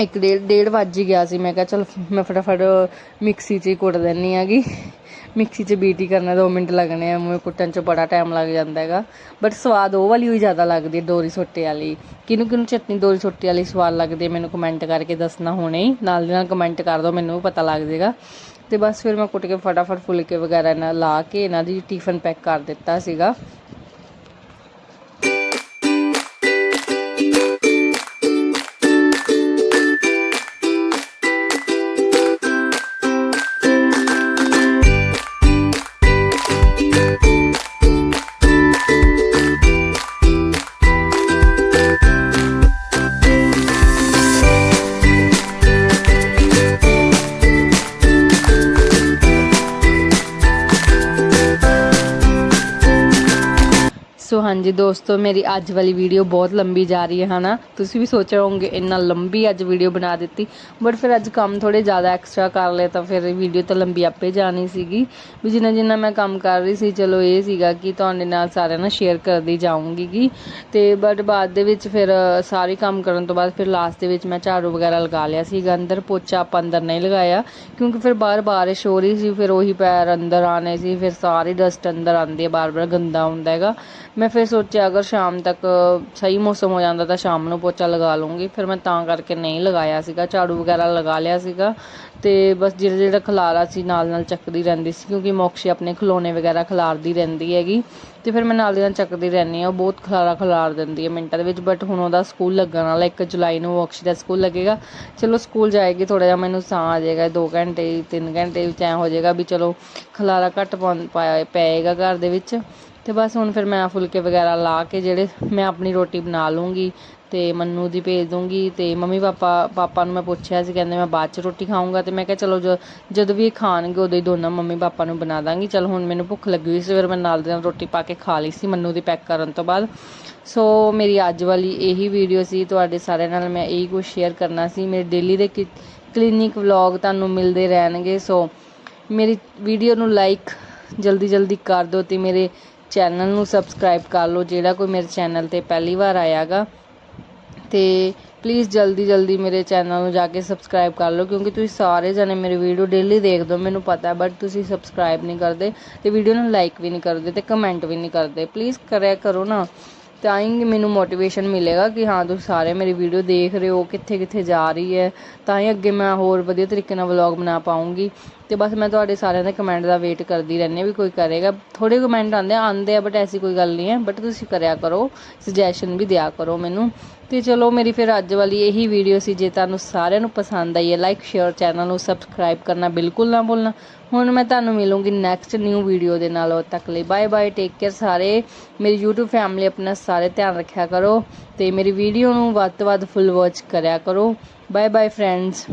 ਇੱਕ ਡੇਢ ਡੇਢ ਵੱਜ ਹੀ ਗਿਆ ਸੀ। ਮੈਂ ਕਿਹਾ ਚਲ ਮੈਂ ਫਟਾਫਟ ਮਿਕਸੀ 'ਚ ਹੀ ਕੁੱਟ ਦਿੰਨੀ ਹੈਗੀ। ਮਿਕਸੀ 'ਚ ਬੀਟੀ ਕਰਨਾ 2 ਮਿੰਟ ਲੱਗਣੇ ਆ। ਮੂੰਹ ਕੁੱਟਣ 'ਚ ਬੜਾ ਟਾਈਮ ਲੱਗ ਜਾਂਦਾ ਹੈਗਾ। ਬਟ ਸਵਾਦ ਉਹ ਵਾਲੀ ਹੋਈ ਜ਼ਿਆਦਾ ਲੱਗਦੀ ਹੈ ਡੋਰੀ ਸੋਟੇ ਵਾਲੀ। ਕਿਹਨੂੰ ਕਿਹਨੂੰ ਚਟਨੀ ਡੋਰੀ ਸੋਟੇ ਵਾਲੀ ਸਵਾਦ ਲੱਗਦੀ ਹੈ, ਮੈਨੂੰ ਕਮੈਂਟ ਕਰਕੇ ਦੱਸਣਾ ਹੁਣੇ ਹੀ। ਨਾਲ ਦੀ ਨਾਲ ਕਮੈਂਟ ਕਰ ਦਿਓ, ਮੈਨੂੰ ਵੀ ਪਤਾ ਲੱਗ ਜਾਏਗਾ। ਤੇ ਬਸ ਫਿਰ ਮੈਂ ਕੁੱਟ ਕੇ ਫਟਾਫਟ ਫੁਲਕੇ ਵਗੈਰਾ ਨਾਲ ਲਾ ਕੇ ਇਹਨਾਂ ਦੀ ਟਿਫਨ ਪੈਕ ਕਰ ਦਿੱਤਾ ਸੀਗਾ। ਹਾਂਜੀ ਦੋਸਤੋ, ਮੇਰੀ ਅੱਜ ਵਾਲੀ ਵੀਡੀਓ ਬਹੁਤ ਲੰਬੀ ਜਾ ਰਹੀ ਹੈ, ਹਨਾ? ਤੁਸੀਂ ਵੀ ਸੋਚ ਰਹੇ ਹੋਵੋਗੇ, ਇੰਨਾ ਲੰਬੀ ਅੱਜ ਵੀਡੀਓ ਬਣਾ ਦਿੱਤੀ। ਬਟ ਫਿਰ ਅੱਜ ਕੰਮ ਥੋੜੇ ਜ਼ਿਆਦਾ ਐਕਸਟਰਾ ਕਰ ਲਏ, ਤਾਂ ਫਿਰ ਵੀਡੀਓ ਤਾਂ ਲੰਬੀ ਆਪੇ ਜਾਣੀ ਸੀਗੀ। ਵੀ ਜਿੰਨਾ ਜਿੰਨਾ ਮੈਂ ਕੰਮ ਕਰ ਰਹੀ ਸੀ, ਚਲੋ ਇਹ ਸੀਗਾ ਕਿ ਤੁਹਾਡੇ ਨਾਲ ਸਾਰਿਆਂ ਨਾਲ ਸ਼ੇਅਰ ਕਰਦੀ ਜਾਊਂਗੀ ਗੀ। ਤੇ ਬਟ ਬਾਅਦ ਦੇ ਵਿੱਚ ਫਿਰ ਸਾਰੇ ਕੰਮ ਕਰਨ ਤੋਂ ਬਾਅਦ ਫਿਰ ਲਾਸਟ ਦੇ ਵਿੱਚ ਮੈਂ ਝਾੜੂ ਵਗੈਰਾ ਲਗਾ ਲਿਆ ਸੀਗਾ। ਅੰਦਰ ਪੋਚਾ ਆਪਾਂ ਅੰਦਰ ਨਹੀਂ ਲਗਾਇਆ, ਕਿਉਂਕਿ ਫਿਰ ਬਾਹਰ ਬਾਰਿਸ਼ ਹੋ ਰਹੀ ਸੀ, ਫਿਰ ਉਹੀ ਪੈਰ ਅੰਦਰ ਆਣੇ ਸੀ, ਫਿਰ ਸਾਰੀ ਡਸਟ ਅੰਦਰ ਆਉਂਦੀ ਹੈ ਬਾਰ-ਬਾਰ ਗੰਦਾ ਹੁੰਦਾ ਹੈਗਾ। ਮੈਂ ਫਿਰ ਫਿਰ ਸੋਚਿਆ, ਅਗਰ ਸ਼ਾਮ ਤੱਕ ਸਹੀ ਮੌਸਮ ਹੋ ਜਾਂਦਾ ਤਾਂ ਸ਼ਾਮ ਨੂੰ ਪੋਚਾ ਲਗਾ ਲੂੰਗੀ ਫਿਰ ਮੈਂ ਤਾਂ ਕਰਕੇ ਨਹੀਂ ਲਗਾਇਆ ਸੀਗਾ, ਝਾੜੂ ਵਗੈਰਾ ਲਗਾ ਲਿਆ ਸੀਗਾ। ਤੇ ਬਸ ਜਿਹੜਾ ਜਿਹੜਾ ਖਲਾਰਾ ਸੀ ਨਾਲ ਨਾਲ ਚੱਕਦੀ ਰਹਿੰਦੀ ਸੀ, ਕਿਉਂਕਿ ਮੋਕਸ਼ੀ ਆਪਣੇ ਖਿਲੌਣੇ ਵਗੈਰਾ ਖਲਾਰਦੀ ਰਹਿੰਦੀ ਹੈਗੀ। ਤੇ ਫਿਰ ਮੈਂ ਨਾਲ ਦੀ ਨਾਲ ਚੱਕਦੀ ਰਹਿੰਦੀ ਹਾਂ, ਉਹ ਬਹੁਤ ਖਲਾਰਾ ਖਲਾਰ ਦਿੰਦੀ ਹੈ ਮਿੰਟਾਂ ਦੇ ਵਿੱਚ ਬਟ ਹੁਣ ਉਹਦਾ ਸਕੂਲ ਲੱਗਣ ਵਾਲਾ 1 ਜੁਲਾਈ ਨੂੰ ਮੋਕਸ਼ੀ ਦਾ ਸਕੂਲ ਲੱਗੇਗਾ। ਚਲੋ ਸਕੂਲ ਜਾਏਗੀ ਥੋੜਾ ਜਿਹਾ ਮੈਨੂੰ ਸਾਹ ਆ ਜਾਏਗਾ 2 ਘੰਟੇ 3 ਘੰਟੇ ਵਿੱਚ ਐਂ ਹੋ ਜਾਏਗਾ ਵੀ ਚਲੋ ਖਲਾਰਾ ਘੱਟ ਪਾਉਣ- ਪਾਇਆ ਪਏਗਾ ਘਰ ਦੇ ਵਿੱਚ। ਤੇ ਬਸ ਹੁਣ ਫਿਰ ਮੈਂ ਫੁਲਕੇ ਵਗੈਰਾ ਲਾ ਕੇ ਜਿਹੜੇ ਮੈਂ ਆਪਣੀ ਰੋਟੀ ਬਣਾ ਲੂੰਗੀ ਤੇ ਮੰਨੂ ਦੀ ਭੇਜ ਦੂੰਗੀ ਤੇ ਮੰਮੀ ਪਾਪਾ ਪਾਪਾ ਨੂੰ ਮੈਂ ਪੁੱਛਿਆ ਸੀ, ਕਹਿੰਦੇ ਮੈਂ ਬਾਅਦ ਚ ਰੋਟੀ ਖਾਊਂਗਾ ਤੇ ਮੈਂ ਕਿਹਾ ਚਲੋ ਜ- ਜਦੋਂ ਵੀ ਇਹ ਖਾਣਗੇ ਉਦੋਂ ਹੀ ਦੋਨਾਂ ਮੰਮੀ ਪਾਪਾ ਨੂੰ ਬਣਾ ਦਾਂਗੀ। ਚਲ ਹੁਣ ਮੈਨੂੰ ਭੁੱਖ ਲੱਗੀ ਹੋਈ ਸੀ, ਫਿਰ ਮੈਂ ਨਾਲ ਦੇ ਨਾਲ ਰੋਟੀ ਪਾ ਕੇ ਖਾ ਲਈ ਸੀ ਮੰਨੂ ਦੀ ਪੈਕ ਕਰਨ ਤੋਂ ਬਾਅਦ। ਸੋ ਮੇਰੀ ਅੱਜ ਵਾਲੀ ਇਹੀ ਵੀਡੀਓ ਸੀ, ਤੁਹਾਡੇ ਸਾਰਿਆਂ ਨਾਲ ਮੈਂ ਇਹੀ ਕੁਝ ਸ਼ੇਅਰ ਕਰਨਾ ਸੀ। ਮੇਰੇ ਡੇਲੀ ਦੇ ਕਲੀਨਿਕ ਵਲੌਗ ਤੁਹਾਨੂੰ ਮਿਲਦੇ ਰਹਿਣਗੇ। ਸੋ ਮੇਰੀ ਵੀਡੀਓ ਨੂੰ ਲਾਈਕ ਜਲਦੀ ਜਲਦੀ ਕਰ ਦਿਓ ਤੇ ਮੇਰੇ ਚੈਨਲ ਨੂੰ ਸਬਸਕ੍ਰਾਈਬ ਕਰ ਲਓ, ਜਿਹੜਾ ਕੋਈ ਮੇਰੇ ਚੈਨਲ ਤੇ ਪਹਿਲੀ ਵਾਰ ਆਇਆਗਾ। ਤੇ ਪਲੀਜ਼ ਜਲਦੀ ਜਲਦੀ ਮੇਰੇ ਚੈਨਲ ਨੂੰ ਜਾ ਕੇ ਸਬਸਕ੍ਰਾਈਬ ਕਰ ਲਓ, ਕਿਉਂਕਿ ਤੁਸੀਂ ਸਾਰੇ ਜਣੇ ਮੇਰੇ ਵੀਡੀਓ ਡੇਲੀ ਦੇਖਦੇ ਹੋ ਮੈਨੂੰ ਪਤਾ ਬਟ ਤੁਸੀਂ ਸਬਸਕ੍ਰਾਈਬ ਨਹੀਂ ਕਰਦੇ ਤੇ ਵੀਡੀਓ ਨੂੰ ਲਾਈਕ ਵੀ ਨਹੀਂ ਕਰਦੇ ਤੇ ਕਮੈਂਟ ਵੀ ਨਹੀਂ ਕਰਦੇ। ਪਲੀਜ਼ ਕਰਿਆ ਕਰੋ ਨਾ, ਤਾਂ ਹੀ ਮੈਨੂੰ ਮੋਟੀਵੇਸ਼ਨ ਮਿਲੇਗਾ ਕਿ ਹਾਂ, ਤੁਸੀਂ ਸਾਰੇ ਮੇਰੀ ਵੀਡੀਓ ਦੇਖ ਰਹੇ ਹੋ ਕਿੱਥੇ ਕਿੱਥੇ ਜਾ ਰਹੀ ਹੈ। ਤਾਂ ਹੀ ਅੱਗੇ ਮੈਂ ਹੋਰ ਵਧੀਆ ਤਰੀਕੇ ਨਾਲ ਵਲੌਗ ਬਣਾ ਪਾਉਂਗੀ ਤੇ ਬਸ ਮੈਂ ਤੁਹਾਡੇ ਸਾਰਿਆਂ ਦੇ ਕਮੈਂਟ ਦਾ ਵੇਟ ਕਰਦੀ ਰਹਿੰਦੀ ਵੀ ਕੋਈ ਕਰੇਗਾ। ਥੋੜੇ ਕਮੈਂਟ ਆਉਂਦੇ ਆਉਂਦੇ ਆ ਬਟ ਐਸੀ ਕੋਈ ਗੱਲ ਨਹੀਂ ਹੈ। ਬਟ ਤੁਸੀਂ ਕਰਿਆ ਕਰੋ ਸੁਜੈਸ਼ਨ ਵੀ ਦਿਆ ਕਰੋ ਮੈਨੂੰ। ਤੇ ਚਲੋ, ਮੇਰੀ ਫਿਰ ਅੱਜ ਵਾਲੀ ਇਹੀ ਵੀਡੀਓ ਸੀ, ਜੇ ਤੁਹਾਨੂੰ ਸਾਰਿਆਂ ਨੂੰ ਪਸੰਦ ਆਈ ਹੈ ਲਾਈਕ ਸ਼ੇਅਰ ਚੈਨਲ ਨੂੰ ਸਬਸਕ੍ਰਾਈਬ ਕਰਨਾ ਬਿਲਕੁਲ ਨਾ ਭੁੱਲਣਾ। ਹੁਣ ਮੈਂ ਤੁਹਾਨੂੰ ਮਿਲੂੰਗੀ ਨੈਕਸਟ ਨਿਊ ਵੀਡੀਓ ਦੇ ਨਾਲ ਉਦ ਤੱਕ ਲਈ। ਬਾਏ ਬਾਏ ਟੇਕ ਕੇਅਰ ਸਾਰੇ। ਮੇਰੀ YouTube ਫੈਮਿਲੀ ਆਪਣਾ ਸਾਰੇ ਧਿਆਨ ਰੱਖਿਆ ਕਰੋ ਤੇ ਮੇਰੀ ਵੀਡੀਓ ਨੂੰ ਵੱਧ ਤੋਂ ਵੱਧ ਫੁੱਲ ਵਾਚ ਕਰਿਆ ਕਰੋ। Bye bye friends